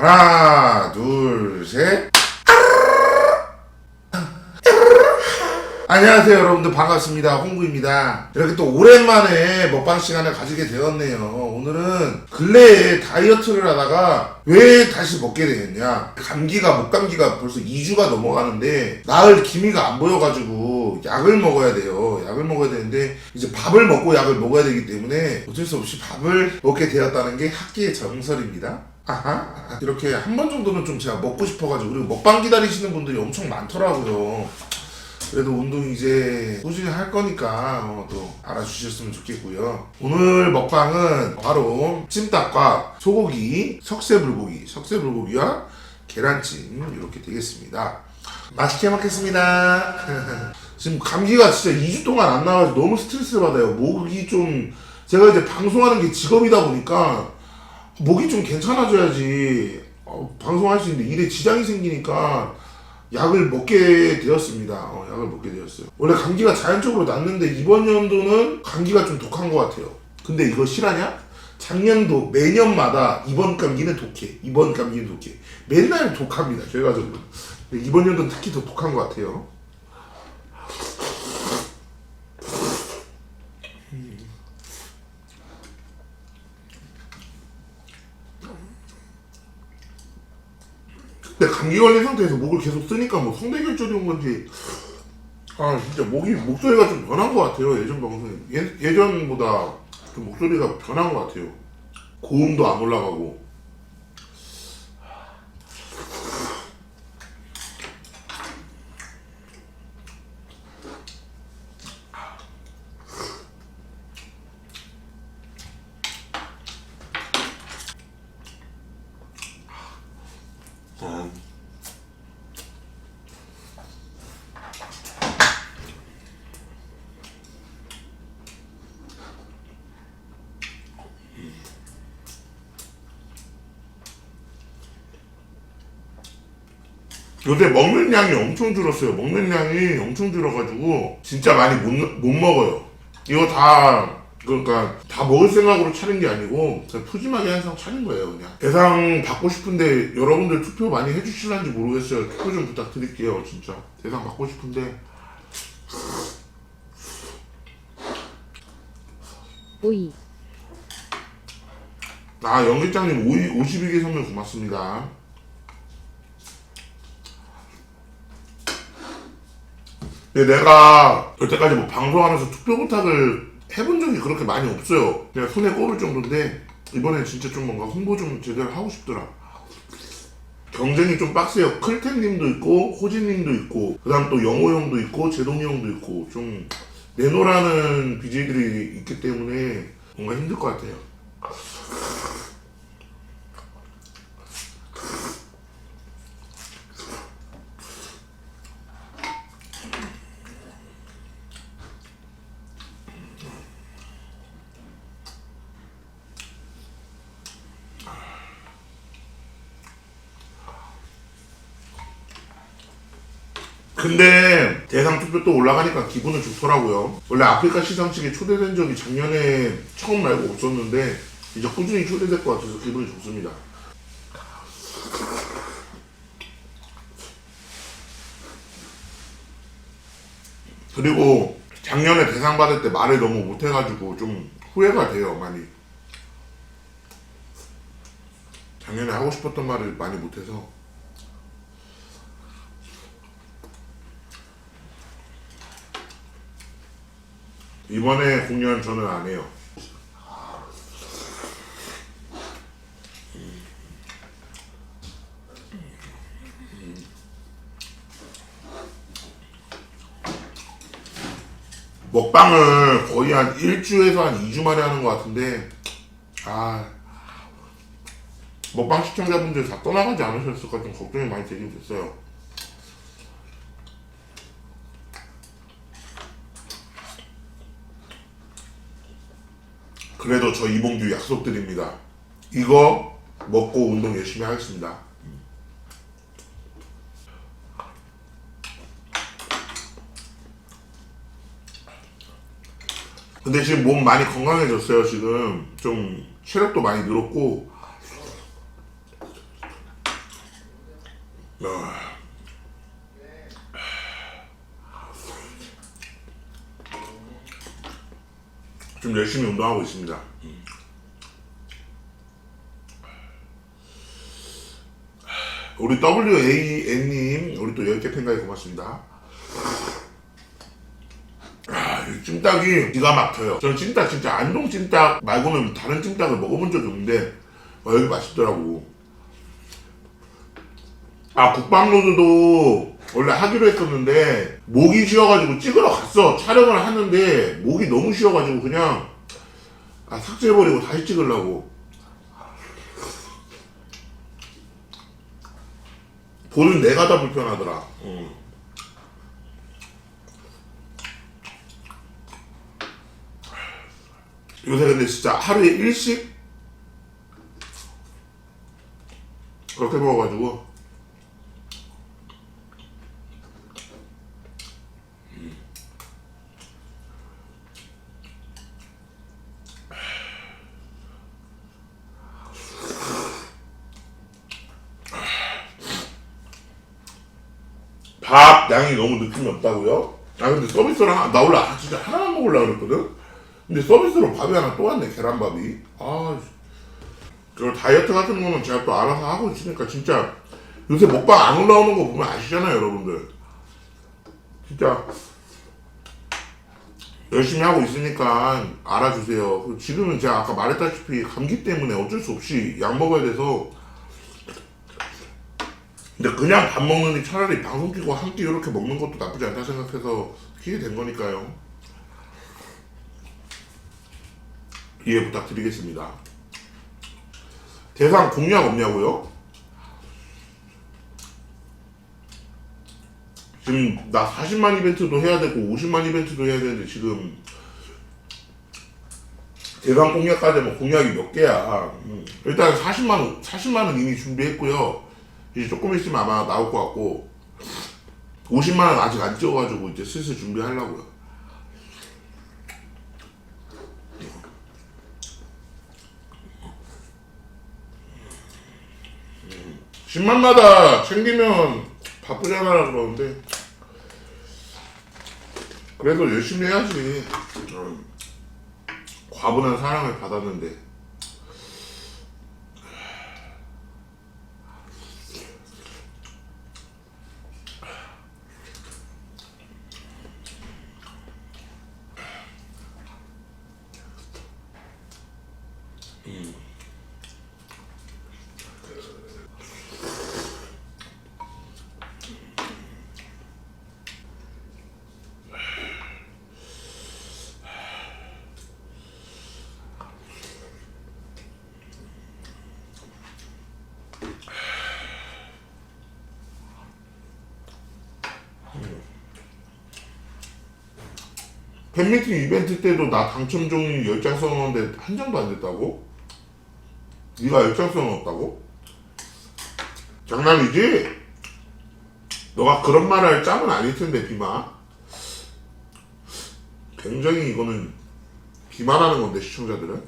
하나, 둘, 셋. 안녕하세요 여러분들. 반갑습니다. 홍구입니다. 이렇게 또 오랜만에 먹방 시간을 가지게 되었네요. 오늘은 근래에 다이어트를 하다가 왜 다시 먹게 되겠냐. 감기가 목감기가 벌써 2주가 넘어가는데 나을 기미가 안 보여가지고 약을 먹어야 돼요. 약을 먹어야 되는데 이제 밥을 먹고 약을 먹어야 되기 때문에 어쩔 수 없이 밥을 먹게 되었다는 게 학기의 정설입니다 아하 이렇게 한 번 정도는 좀 제가 먹고 싶어가지고 그리고 먹방 기다리시는 분들이 엄청 많더라고요 그래도 운동 이제 꾸준히 할 거니까 어, 또 알아주셨으면 좋겠고요. 오늘 먹방은 바로 찜닭과 소고기, 석쇠불고기, 석쇠불고기와 계란찜 이렇게 되겠습니다. 맛있게 먹겠습니다. 지금 감기가 진짜 2주 동안 안 나와서 너무 스트레스를 받아요. 목이 좀 제가 이제 방송하는 게 직업이다 보니까 목이 좀 괜찮아져야지 어, 방송할 수 있는데 일에 지장이 생기니까 약을 먹게 되었습니다. 어, 약을 먹게 되었어요. 원래 감기가 자연적으로 났는데 이번 연도는 감기가 좀 독한 것 같아요. 근데 이거 실화냐? 작년도 매년마다 이번 감기는 독해. 이번 감기는 독해. 맨날 독합니다. 결과적으로. 이번 연도는 특히 더 독한 것 같아요. 근데 감기 걸린 상태에서 목을 계속 쓰니까 뭐 성대결절이 온 건지 아 진짜 목이 목소리가 좀 변한 것 같아요 예전 방송에. 예, 예전보다 좀 목소리가 변한 것 같아요. 고음도 안 올라가고 음. 요새 먹는 양이 엄청 줄었어요. 먹는 양이 엄청 줄어가지고 진짜 많이 못, 못 먹어요. 이거 다 그러니까 다 먹을 생각으로 차린 게 아니고 그냥 푸짐하게 항상 차린 거예요 그냥. 대상 받고 싶은데 여러분들 투표 많이 해주실런지 모르겠어요. 투표 좀 부탁드릴게요 진짜. 대상 받고 싶은데 오이 아 연기장님 52개 선물 고맙습니다. 근데 내가 여태까지 뭐 방송하면서 투표 부탁을 해본 적이 그렇게 많이 없어요. 그냥 손에 꼽을 정도인데 이번엔 진짜 좀 뭔가 홍보 좀 제대로 하고 싶더라. 경쟁이 좀 빡세요. 클텐님도 있고 호진님도 있고 그다음 또 영호 형도 있고 제동이 형도 있고 좀 내노라는 BJ들이 있기 때문에 뭔가 힘들 것 같아요. 근데 대상 투표 또 올라가니까 기분은 좋더라고요. 원래 아프리카 시상식에 초대된 적이 작년에 처음 말고 없었는데 이제 꾸준히 초대될 것 같아서 기분이 좋습니다. 그리고 작년에 대상 받을 때 말을 너무 못해가지고 좀 후회가 돼요 많이. 작년에 하고 싶었던 말을 많이 못해서. 이번에 공연 저는 안 해요. 먹방을 거의 한 1주에서 한 2주 만에 하는 것 같은데, 아, 먹방 시청자분들 다 떠나가지 않으셨을까 좀 걱정이 많이 되긴 됐어요. 그래도 저 이봉규 약속드립니다. 이거 먹고 운동 열심히 하겠습니다. 근데 지금 몸 많이 건강해졌어요. 지금 좀 체력도 많이 늘었고 아. 좀 열심히 운동하고 있습니다. 우리 WAN님, 우리 또 10개 팬가에 고맙습니다. 아, 이 찜닭이 기가 막혀요. 저는 찜닭 진짜 안동 찜닭 말고는 다른 찜닭을 먹어본 적이 없는데, 어, 여기 맛있더라고. 아, 국방로드도 원래 하기로 했었는데, 목이 쉬어가지고 찍으러 갔어. 촬영을 하는데, 목이 너무 쉬어가지고 그냥, 아, 삭제해버리고 다시 찍으려고. 보는 내가 다 불편하더라. 응. 요새 근데 진짜 하루에 일식 그렇게 먹어가지고 밥 양이 너무 느낌이 없다고요? 아 근데 서비스로 하나 나 원래 아, 진짜 하나만 먹으려고 그랬거든? 근데 서비스로 밥이 하나 또 왔네 계란밥이 아저 다이어트 같은 거는 제가 또 알아서 하고 있으니까 진짜 요새 먹방 안 올라오는 거 보면 아시잖아요 여러분들 진짜 열심히 하고 있으니까 알아주세요 그 지금은 제가 아까 말했다시피 감기 때문에 어쩔 수 없이 약 먹어야 돼서 근데 그냥 밥 먹느니 차라리 방송 끼고 한 끼 이렇게 먹는 것도 나쁘지 않다 생각해서 키게 된 거니까요. 이해 부탁드리겠습니다. 대상 공약 없냐고요? 지금 나 40만 이벤트도 해야 되고 50만 이벤트도 해야 되는데 지금 대상 공약까지 하면 공약이 몇 개야. 음. 일단 40만 원, 40만 원 이미 준비했고요. 이제 조금 있으면 아마 나올 것 같고 50만 원 아직 안 찍어가지고 이제 슬슬 준비하려고요. 10만마다 챙기면 바쁘잖아 그러는데 그래도 열심히 해야지. 음, 과분한 사랑을 받았는데 팬미팅 이벤트 때도 나 당첨 종이 10장 써놓았는데 한 장도 안 됐다고? 네가 10장 써놓았다고? 장난이지? 너가 그런 말 할 짬은 아닐 텐데 비마 굉장히 이거는 비만하는 건데 시청자들은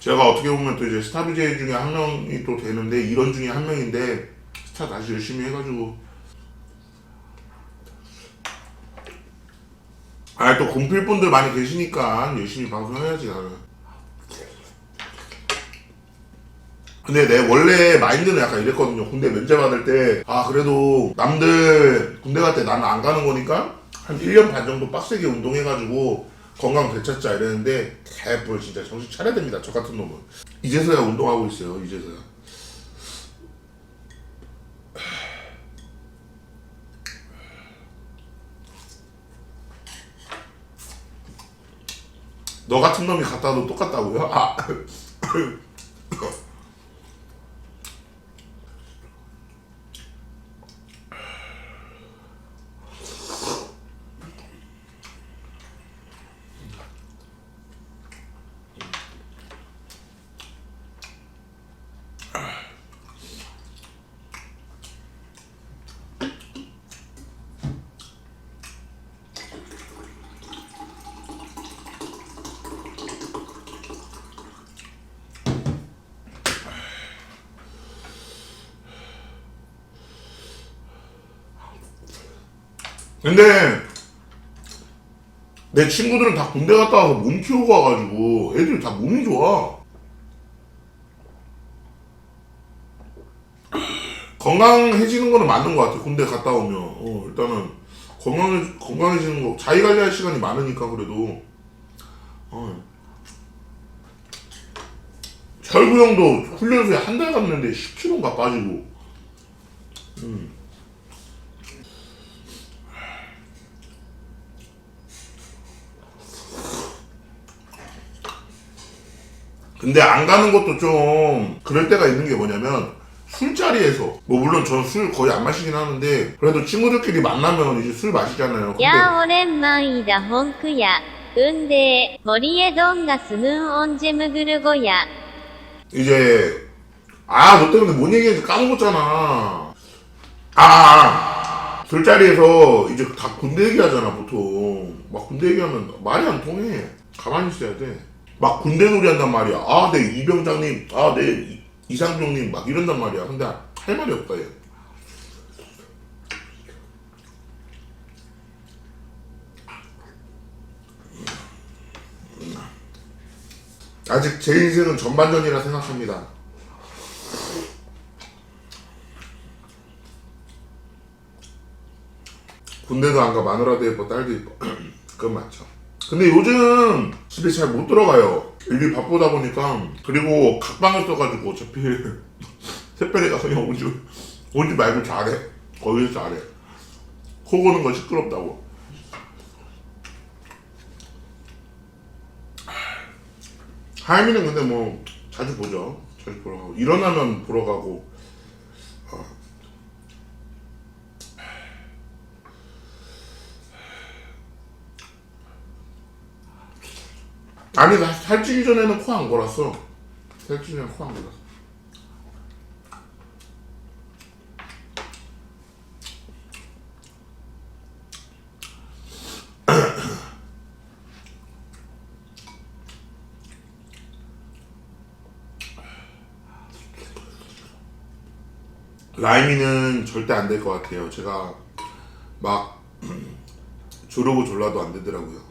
제가 어떻게 보면 또 이제 스타 BJ 중에 한 명이 또 되는데 이런 중에 한 명인데 스타 다시 열심히 해가지고. 아또 공필분들 많이 계시니까 열심히 방송해야지 나는. 근데 내 원래 마인드는 약간 이랬거든요. 군대 면제 받을 때. 아 그래도 남들 군대 갈 때 나는 안 가는 거니까 한 1년 반 정도 빡세게 운동해가지고 건강 되찾자 이랬는데 개뿔 진짜 정신 차려야 됩니다 저 같은 놈은. 이제서야 운동하고 있어요 이제서야. 너 같은 놈이 갖다 도 똑같다고요? 아 근데 내 친구들은 다 군대 갔다 와서 몸 키우고 와가지고 애들 다 몸이 좋아. 건강해지는 거는 맞는 것 같아. 군대 갔다 오면 어, 일단은 건강해 건강해지는 거 자기 관리할 시간이 많으니까 그래도 어. 철구 형도 훈련소에 한 달 갔는데 10kg가 빠지고 근데 안 가는 것도 좀 그럴 때가 있는 게 뭐냐면 술자리에서 뭐 물론 저는 술 거의 안 마시긴 하는데 그래도 친구들끼리 만나면 이제 술 마시잖아요. 근데 야 오랜만이다 헝크야 근데 머리에 돈가스는 언제 먹을 거야? 이제 아 너 때문에 뭔 얘기했는지 까먹었잖아. 아, 아, 아 술자리에서 이제 다 군대 얘기하잖아 보통 막 군대 얘기하면 말이 안 통해. 가만히 있어야 돼. 막 군대 놀이 한단 말이야. 아, 네 이병장님, 아, 네 이상병님 막 이런단 말이야. 근데 할 말이 없다 얘. 아직 제 인생은 전반전이라 생각합니다. 군대도 안 가 마누라도 예뻐 딸도 예뻐 그건 맞죠. 근데 요즘 집에 잘 못 들어가요. 일이 바쁘다 보니까 그리고 각방을 써가지고 어차피 새별에 가서 그냥 오지 오지 말고 잘해. 거기서 잘해. 코 고는 건 시끄럽다고. 하이미는 근데 뭐 자주 보죠. 자주 보러 가고 일어나면 보러 가고. 아니 나 살찌기 전에는 코 안 골았어. 살찌기 전에 코 안 골았어. 라임이는 절대 안 될 것 같아요. 제가 막 조르고 졸라도 안 되더라고요.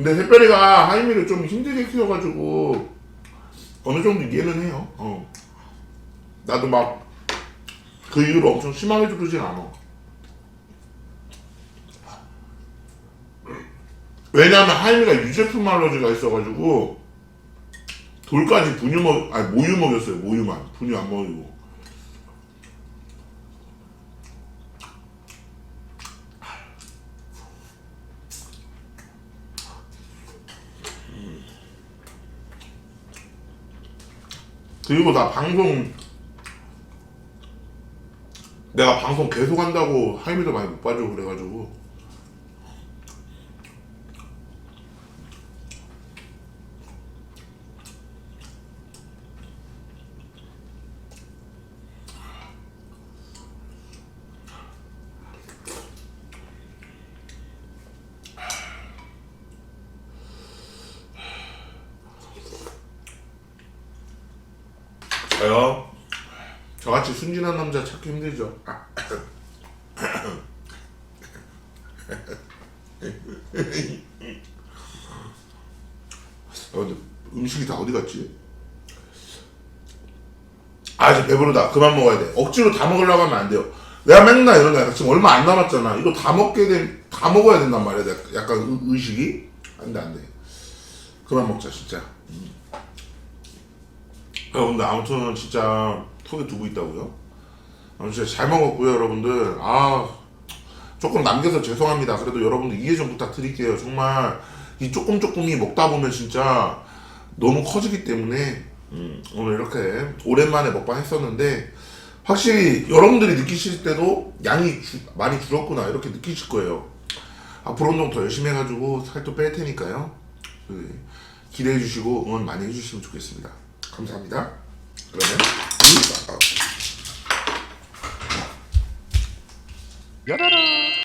근데 샛별이가 하이미를 좀 힘들게 키워가지고 어느 정도 이해는 해요. 어. 나도 막 그 이후로 엄청 심하게 주르진 않아. 왜냐면 하이미가 유제품 알러지가 있어가지고 돌까지 분유 먹, 아니 모유 먹였어요. 모유만 분유 안 먹이고. 그리고 나 방송. 내가 방송 계속 한다고 하이미도 많이 못 봐주고 그래가지고 저요? 저같이 순진한 남자 찾기 힘들죠. 아. 아, 근데 음식이 다 어디 갔지? 아 이제 배부르다. 그만 먹어야 돼. 억지로 다 먹으려고 하면 안 돼요. 내가 맨날 이런 거야. 지금 얼마 안 남았잖아. 이거 다 먹게 된 다 먹어야 된단 말이야. 약간 의, 의식이? 안 돼 안 돼. 그만 먹자 진짜 여러분들 아무튼 진짜 톡에 두고 있다고요? 아, 진짜 잘 먹었고요 여러분들. 아 조금 남겨서 죄송합니다. 그래도 여러분들 이해 좀 부탁드릴게요. 정말 이 조금 조금이 먹다 보면 진짜 너무 커지기 때문에 음, 오늘 이렇게 오랜만에 먹방 했었는데 확실히 여러분들이 느끼실 때도 양이 주- 많이 줄었구나 이렇게 느끼실 거예요. 앞으로 운동 더 열심히 해가지고 살도 뺄 테니까요. 네, 기대해 주시고 응원 많이 해주시면 좋겠습니다 감사합니다. 그러면 이유가 야라라